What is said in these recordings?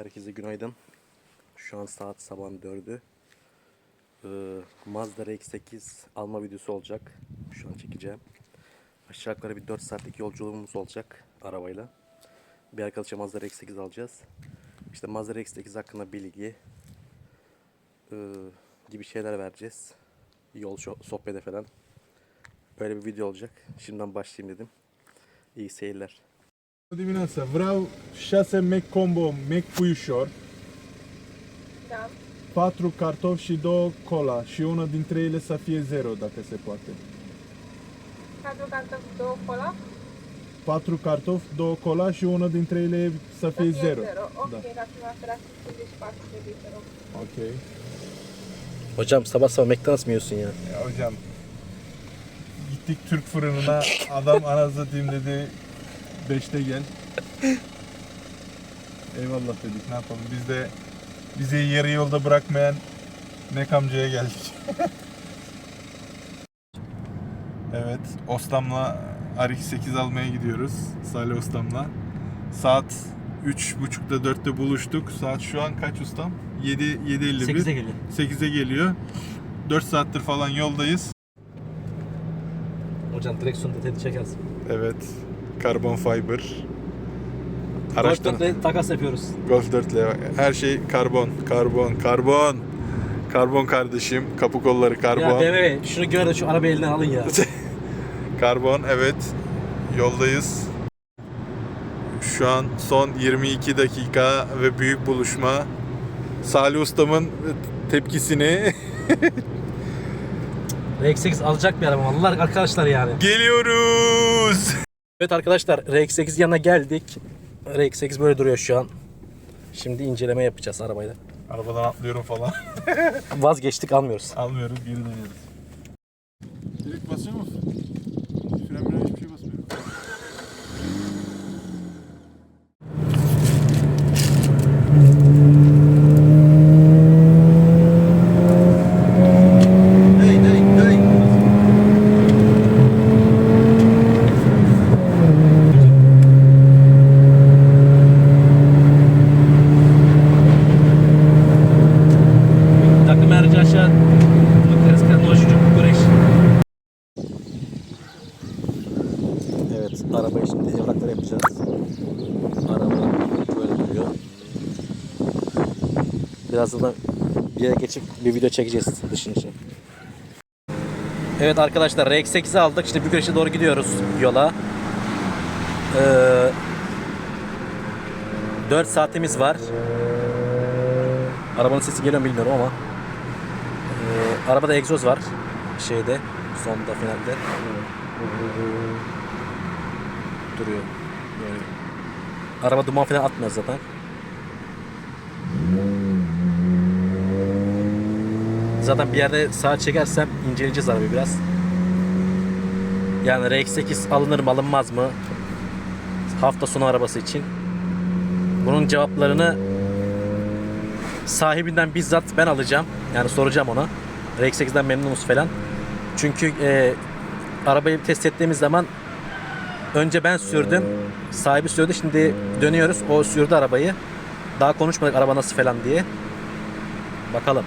Herkese günaydın. Şu an saat sabahın 4'ü. Ee, Mazda RX-8 alma videosu olacak. Şu an çekeceğim. Aşağı yukarı bir 4 saatlik yolculuğumuz olacak arabayla. Bir arkadaşa Mazda RX-8 alacağız. İşte Mazda RX-8 hakkında bilgi ee, gibi şeyler vereceğiz. Yol sohbeti falan. Böyle bir video olacak. Şimdiden başlayayım dedim. İyi seyirler. Dimineața. Vreau 6 mec combo, mec puiușor, Da. 4 cartofi și 2 cola și una dintre ele să fie zero, dacă se poate. Patru cartofi, două cola. 4 cartofi, 2 cola și una dintre ele să Să fie zero. Ok, Da. la prima sera 54 de litri. Ok. Hocam sabah sabah McDonald's mı yiyorsun ya? Ya hocam gittik Türk fırınına adam anasını satayım dedi 5'te gel. Eyvallah dedik ne yapalım biz de bizi yarı yolda bırakmayan Mek amcaya geldik. evet Ostam'la RX-8 almaya gidiyoruz Salih Ostam'la. Saat 3.30'da 4'te buluştuk. Saat şu an kaç ustam? 7 7.51. 8'e geliyor. 8'e geliyor. 4 saattir falan yoldayız. Hocam direksiyon detayını çekersin. Evet. Karbon fiber. Araçtan Araçtan takas yapıyoruz. Golf 4 ile her şey karbon, karbon, karbon. Karbon kardeşim. Kapı kolları Ya karbon. BMW şunu gör de şu arabayı elinden alın ya. Karbon evet. Yoldayız. Şu an son 22 dakika ve büyük buluşma. Salih Ustam'ın tepkisini RX-8 alacak bir araba vallahi arkadaşlar yani. geliyoruz. Evet arkadaşlar RX-8 yanına geldik. RX-8 böyle duruyor şu an. Şimdi inceleme yapacağız arabayla. Arabadan atlıyorum falan. Vazgeçtik almıyoruz. Almıyoruz, geri dönüyoruz. Direkt basıyor musun? Frenlere hiçbir şey basmıyor. Takım harici aşağı bakarız teknoloji çok güreş. Evet arabayı şimdi evrakları yapacağız. Araba böyle duruyor. Birazdan da bir yere geçip bir video çekeceğiz dışın için. Evet arkadaşlar RX-8'i aldık. Şimdi Bükreş'e doğru gidiyoruz yola. Ee, 4 saatimiz var. Arabanın sesi geliyor bilmiyorum ama. Ee, arabada egzoz var. Şeyde. Sonda finalde. Duruyor. Böyle. Araba duman falan atmıyor zaten. Zaten bir yerde sağa çekersem inceleyeceğiz arabayı biraz. Yani RX-8 alınır mı alınmaz mı? Hafta sonu arabası için. Bunun cevaplarını sahibinden bizzat ben alacağım. Yani soracağım ona. RX-8'den memnunuz falan. Çünkü e, arabayı test ettiğimiz zaman önce ben sürdüm. Sahibi sürdü. Şimdi dönüyoruz. O sürdü arabayı. Daha konuşmadık araba nasıl falan diye. Bakalım.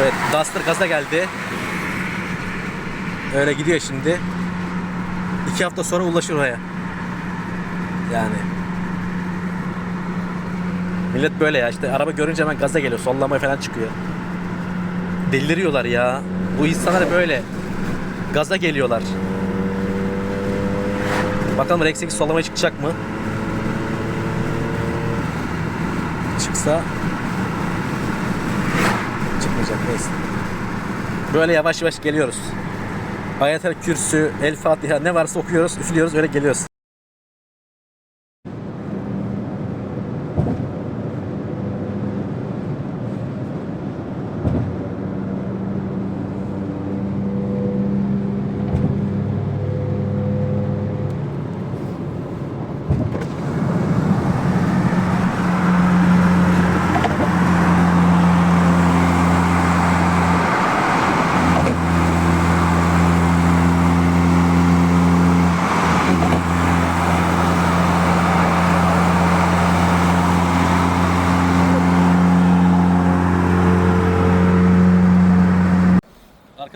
Evet, Duster gaza geldi. Öyle gidiyor şimdi. İki hafta sonra ulaşır oraya. Yani. Millet böyle ya işte araba görünce hemen gaza geliyor. Sollamaya falan çıkıyor. Deliriyorlar ya. Bu insanlar böyle. Gaza geliyorlar. Bakalım RX-8 sollamaya çıkacak mı? Çıksa neyse. Böyle yavaş yavaş geliyoruz. Ayetel Kürsü, El Fatiha ne varsa okuyoruz, üflüyoruz öyle geliyoruz.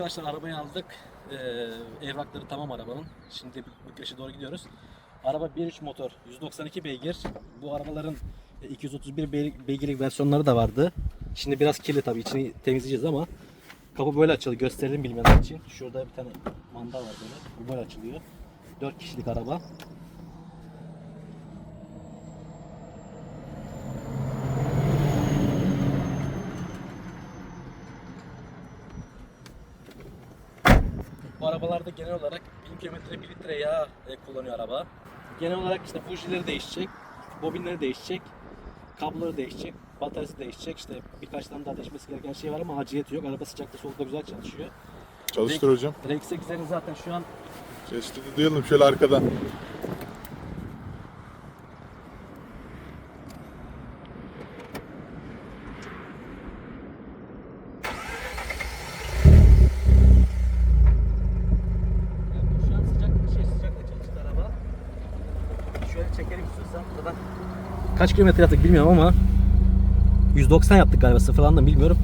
Arkadaşlar arabayı aldık. Ee, evrakları tamam arabanın. Şimdi Bükreş'e doğru gidiyoruz. Araba 1.3 motor, 192 beygir. Bu arabaların e, 231 beygir- beygirlik versiyonları da vardı. Şimdi biraz kirli tabii içini temizleyeceğiz ama kapı böyle açılıyor. Gösterelim bilmeyenler için. Şurada bir tane manda var böyle. Bu böyle açılıyor. 4 kişilik araba. Bu arabalarda genel olarak 1000 kilometre 1 litre yağ e, kullanıyor araba. Genel olarak işte bujileri değişecek, bobinleri değişecek, kabloları değişecek, bataryası değişecek. İşte birkaç tane daha değişmesi gereken şey var ama aciliyeti yok. Araba sıcakta soğukta güzel çalışıyor. Çalıştır hocam. RX-8'lerin zaten şu an Çalıştır duyalım şöyle arkadan. şu an sıcak şey sıcakta çalıştı araba. Şöyle çekelim istiyorsan buradan. Kaç kilometre yaptık bilmiyorum ama 190 yaptık galiba sıfırlandım bilmiyorum.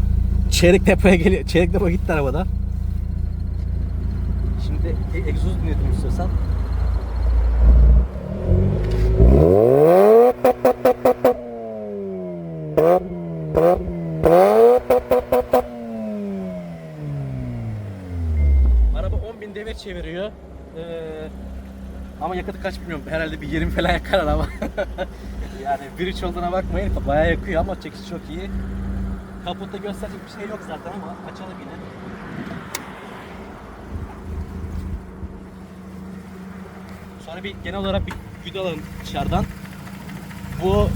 Çeyrek depoya geliyor. Çeyrek depo gitti arabada. Şimdi e- egzoz dinleyelim istiyorsan. Araba 10.000 devir çeviriyor. Ee, ama yakıtı kaç bilmiyorum. Herhalde bir 20 falan yakar araba. yani 1.3 olduğuna bakmayın. Bayağı yakıyor ama çekiş çok iyi. Kaputta gösterecek bir şey yok zaten ama açalım yine. Sonra bir genel olarak bir video alalım dışarıdan. Bu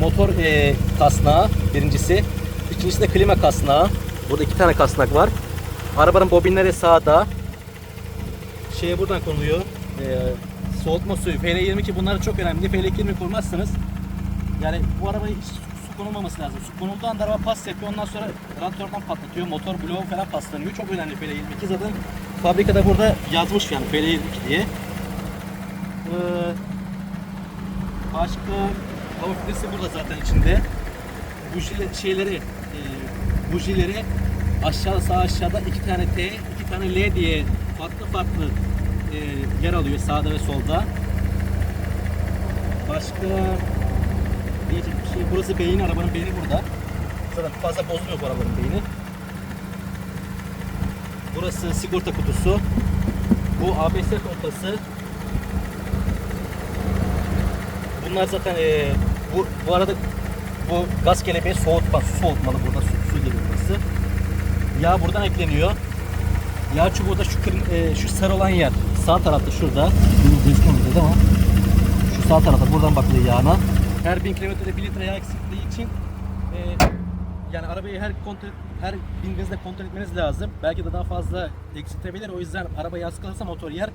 motor e, kasnağı birincisi. İkincisi de klima kasnağı. Burada iki tane kasnak var. Arabanın bobinleri sağda. Şeye buradan konuluyor. Ee, soğutma suyu, FL22 bunlar çok önemli. FL22 koymazsanız yani bu arabaya hiç su, konulmaması lazım. Su konulduğu anda araba pas yapıyor. Ondan sonra radyatörden patlatıyor. Motor bloğu falan paslanıyor. Çok önemli FL22. Zaten fabrikada burada yazmış yani FL22 diye. Ee, başka hava filtresi burada zaten içinde. Bujiler şeyleri e, bujileri aşağı sağ aşağıda iki tane T, iki tane L diye farklı farklı yer alıyor sağda ve solda. Başka diyecek bir şey. Burası beyin arabanın beyni burada. Zaten fazla bozulmuyor bu arabanın beyni. Burası sigorta kutusu. Bu ABS kontası. Bunlar zaten e, bu, bu arada bu gaz kelebeği soğutma, su soğutmalı burada su, su geliyor burası. Yağ buradan ekleniyor. Yağ çubuğu da şu, kırm- e, şu sarı olan yer. Sağ tarafta şurada. Bunu gözükmüyor ama şu sağ tarafta buradan bakılıyor yağına. Her 1000 kilometrede 1 litre yağ eksikliği için e, yani arabayı her kontrol her bindiğinizde kontrol etmeniz lazım. Belki de daha fazla eksiltebilir. O yüzden araba yaz kalırsa motor yer.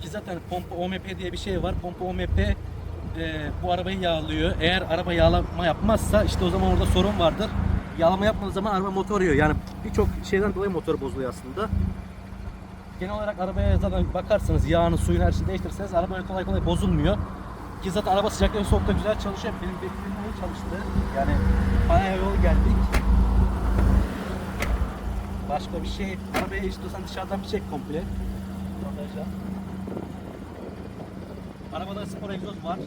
Ki zaten pompa OMP diye bir şey var. Pompa OMP e, bu arabayı yağlıyor. Eğer araba yağlama yapmazsa işte o zaman orada sorun vardır. Yağlama yapmadığı zaman araba motor yiyor. Yani birçok şeyden dolayı motor bozuluyor aslında. Genel olarak arabaya zaten bakarsanız yağını, suyunu her şeyi değiştirirseniz araba öyle kolay kolay bozulmuyor. Ki zaten araba sıcakta ve soğukta güzel çalışıyor. Benim beklediğim iyi çalıştı. Yani bayağı yol geldik. Başka bir şey, arabaya istiyorsan dışarıdan bir çek komple. Röportajla. Arabada spor egzoz var.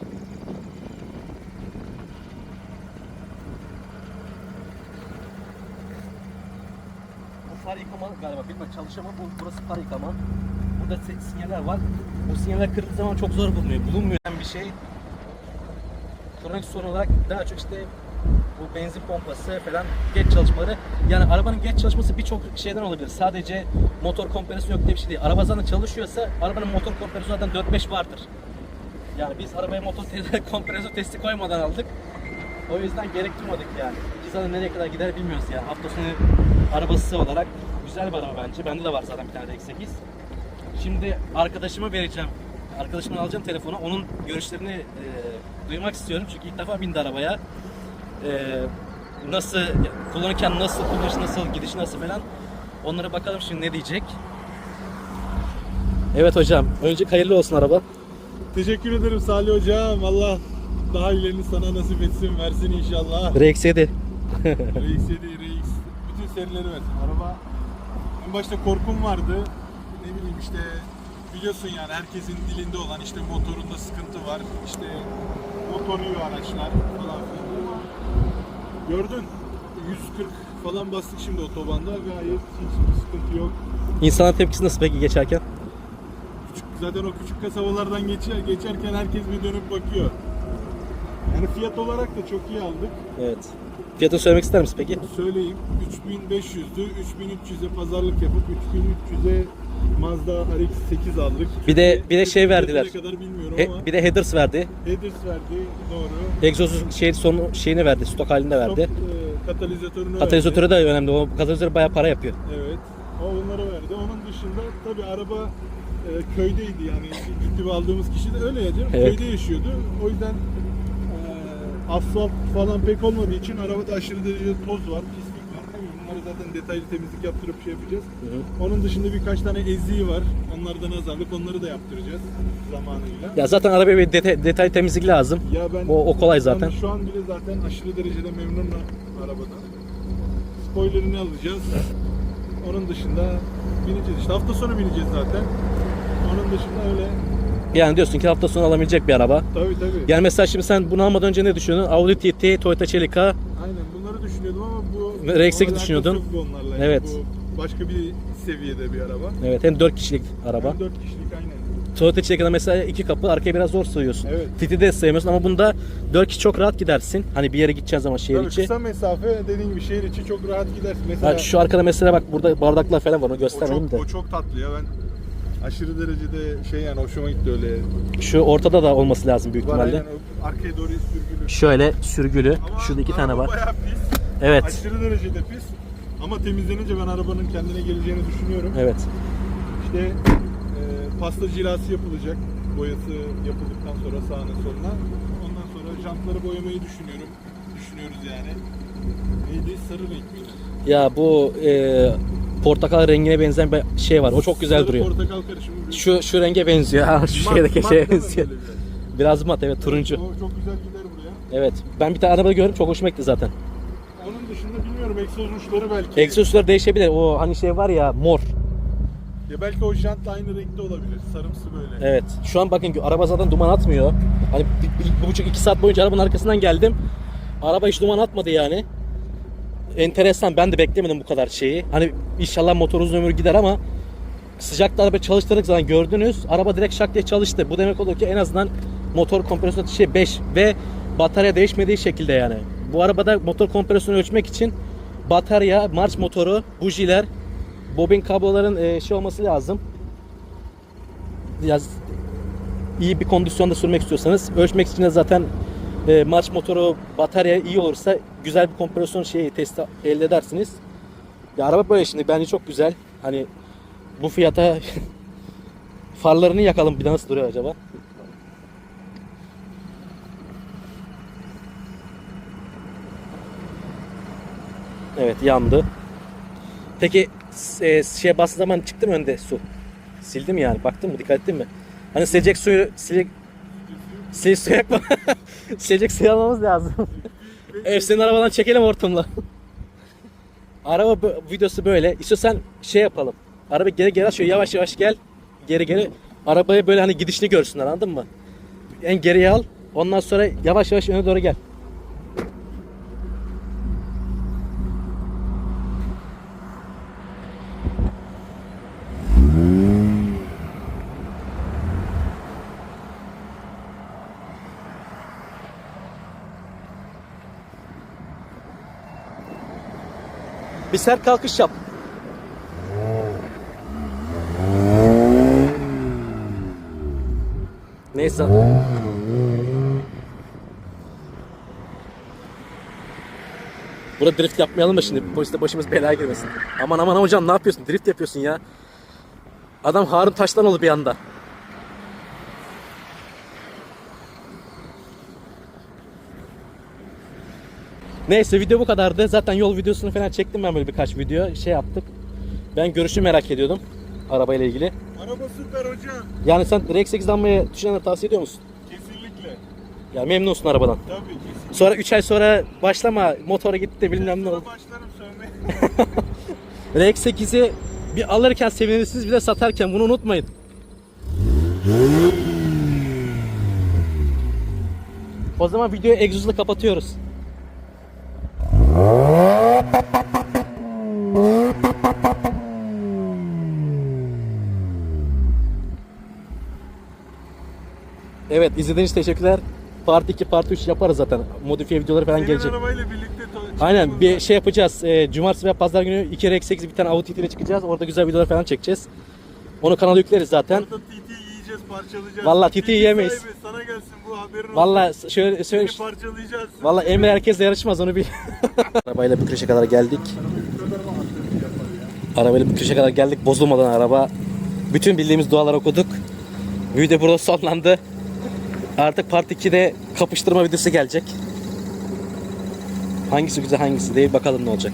Far yıkama galiba bilmem çalışıyor bu, burası far yıkama. Burada sinyaller var. O sinyaller kırıldığı zaman çok zor bulunuyor. Bulunmuyor bir şey. Kronik sorun olarak daha çok işte bu benzin pompası falan geç çalışmaları. Yani arabanın geç çalışması birçok şeyden olabilir. Sadece motor kompresörü yok diye bir şey değil. Araba zaten çalışıyorsa arabanın motor kompresörü zaten 4-5 vardır. Yani biz arabaya motor kompresör testi koymadan aldık. O yüzden gerektirmedik yani. Ki zaten nereye kadar gider bilmiyoruz yani. Hafta sonu arabası olarak güzel bir araba bence. Bende de var zaten bir tane RX-8. Şimdi arkadaşıma vereceğim. Arkadaşımdan alacağım telefonu. Onun görüşlerini e, duymak istiyorum. Çünkü ilk defa bindi arabaya. E, nasıl, kullanırken nasıl, kullanışı nasıl, gidişi nasıl falan. Onlara bakalım şimdi ne diyecek. Evet hocam. Önce hayırlı olsun araba. Teşekkür ederim Salih hocam. Allah daha iyilerini sana nasip etsin, versin inşallah. RX-7. RX7, RX, bütün serileri versin. Araba En başta korkum vardı. Ne bileyim işte biliyorsun yani herkesin dilinde olan işte motorunda sıkıntı var. İşte motor yiyor araçlar falan filan. Gördün 140 falan bastık şimdi otobanda gayet hiçbir sıkıntı yok. İnsanların tepkisi nasıl peki geçerken? Küçük, zaten o küçük kasabalardan geçer, geçerken herkes bir dönüp bakıyor. Yani fiyat olarak da çok iyi aldık. Evet. Fiyatını söylemek ister misin peki? Söyleyeyim 3500'dü. 3300'e pazarlık yapıp 3300'e Mazda RX-8 aldık. Bir de- bir de şey verdiler. Ne kadar bilmiyorum He- ama bir de headers verdi. headers verdi doğru. Egzozu şey sonu şeyini verdi. Stok halinde verdi. Stop, e, katalizatörünü Katalizatörü verdi. de önemli. O katalizatör bayağı para yapıyor. Evet. O onları verdi. Onun dışında tabii araba e, köydeydi yani bir aldığımız kişi de öyle ya canım. Evet. Köyde yaşıyordu. O yüzden asfalt falan pek olmadığı için arabada aşırı derecede toz var, pislik var. Bunları zaten detaylı temizlik yaptırıp şey yapacağız. Onun dışında birkaç tane eziği var. Onlardan azarlık. Onları da yaptıracağız zamanıyla. Ya zaten arabaya bir deta- detay temizlik lazım. Ya ben O- o kolay zaten. şu an bile zaten aşırı derecede memnunum arabadan. Spoilerını alacağız. Onun dışında bineceğiz. İşte hafta sonu bineceğiz zaten. Onun dışında öyle. Yani diyorsun ki hafta sonu alabilecek bir araba. Tabii tabii. Yani mesela şimdi sen bunu almadan önce ne düşünüyordun? Audi TT, Toyota Celica. Aynen bunları düşünüyordum ama bu Ve RX-8 alakası düşünüyordun. yok bu onlarla. Yani Evet. Bu başka bir seviyede bir araba. Evet hem 4 kişilik araba. Hem 4 kişilik aynen. Toyota Celica'da mesela iki kapı arkaya biraz zor sığıyorsun. Evet. TT'de de sığamıyorsun ama bunda 4 kişi çok rahat gidersin. Hani bir yere gideceğin zaman şehir Tabii içi. kısa mesafe dediğin gibi şehir içi çok rahat gidersin. Mesela Ha, şu arkada mesela bak burada bardaklar falan var onu o çok, de. o çok tatlı ya ben aşırı derecede şey yani hoşuma gitti öyle. Şu ortada da olması lazım büyük Var ihtimalle. o arkaya doğru sürgülü. Şöyle sürgülü. Ama Şurada iki tane araba var. Bayağı pis. Evet. Aşırı derecede pis. Ama temizlenince ben arabanın kendine geleceğini düşünüyorum. Evet. İşte e, pasta cilası yapılacak. Boyası yapıldıktan sonra sağına soluna. Ondan sonra jantları boyamayı düşünüyorum. Düşünüyoruz yani. Neydi? Sarı renk miydi? Ya bu e, portakal rengine benzeyen bir şey var. O çok güzel duruyor. portakal karışımı. bir- Şu şu renge benziyor. Şu Mat- şeydeki mat şeye benziyor. böyle biraz? Biraz mat evet turuncu. O çok güzel gider buraya. Evet. Ben bir tane araba gördüm çok hoşuma gitti zaten. Onun dışında bilmiyorum egzoz uçları belki. Egzozlar değişebilir. O hani şey var ya mor. Ya belki o jant aynı renkte olabilir. Sarımsı böyle. Evet. Şu an bakın araba zaten duman atmıyor. Hani bir, bir, bir buçuk iki saat boyunca arabanın arkasından geldim. Araba hiç duman atmadı yani. Enteresan. Ben de beklemedim bu kadar şeyi. Hani inşallah motor uzun ömür gider ama sıcakta araba çalıştırdık zaten gördünüz. Araba direkt şak diye çalıştı. Bu demek oluyor ki en azından motor kompresyon şey 5 ve batarya değişmediği şekilde yani. Bu arabada motor kompresyonu ölçmek için batarya, marş motoru, bujiler, bobin kabloların e, şey olması lazım. Ya iyi bir kondisyonda sürmek istiyorsanız ölçmek için de zaten e, marş motoru batarya iyi olursa güzel bir kompresyon şeyi testi elde edersiniz. Ya araba böyle şimdi bence çok güzel. Hani bu fiyata farlarını yakalım bir nasıl duruyor acaba? Evet yandı. Peki e, şey bastığı zaman çıktı mı önde su? Sildim yani. Baktın mı? Dikkat ettin mi? Hani silecek suyu silecek Sil su yakma. silecek suyu almamız lazım. evet senin arabadan çekelim hortumla. Araba videosu böyle. İstiyorsan şey yapalım. Araba geri geri açıyor. Yavaş yavaş gel. Geri geri. Arabaya böyle hani gidişini görsünler anladın mı? En geriye al. Ondan sonra yavaş yavaş öne doğru gel. Bir sert kalkış yap. Neyse. Burada drift yapmayalım da şimdi polis de başımız belaya girmesin. Aman aman hocam ne yapıyorsun? Drift yapıyorsun ya. Adam Harun Taşlanoğlu bir anda. Neyse video bu kadardı. Zaten yol videosunu falan çektim ben böyle birkaç video. Şey yaptık. Ben görüşü merak ediyordum. Arabayla ilgili. Araba süper hocam. Yani sen RX-8 almayı düşünenlere tavsiye ediyor musun? Kesinlikle. Ya memnunsun arabadan. Tabii kesinlikle. Sonra 3 ay sonra başlama motora gitti bilmem ne oldu. Başlarım sövmeye. RX-8'i bir alırken sevinirsiniz bir de satarken bunu unutmayın. O zaman videoyu egzozla kapatıyoruz. Evet izlediğiniz için teşekkürler. Part 2, Part 3 yaparız zaten. Modifiye videoları falan Senin gelecek. arabayla birlikte to- Aynen bir şey yapacağız. Ee, cumartesi veya pazar günü 2 RX8 bir tane Audi ile çıkacağız. Orada güzel videolar falan çekeceğiz. Onu kanala yükleriz zaten. Orada Yiyeceğiz, parçalayacağız. Vallahi TT TT yemeyiz. sahibi, Sana gelsin bu haberin olsun. Vallahi şöyle söyle. Seni parçalayacağız. Vallahi Emre herkesle yarışmaz onu bil. Arabayla Bükreş'e kadar geldik. Arabayla Bükreş'e kadar geldik. Bozulmadan araba. Bütün bildiğimiz dualar okuduk. Video burada sonlandı. Artık Part 2'de kapıştırma videosu gelecek. Hangisi güzel hangisi değil bakalım ne olacak.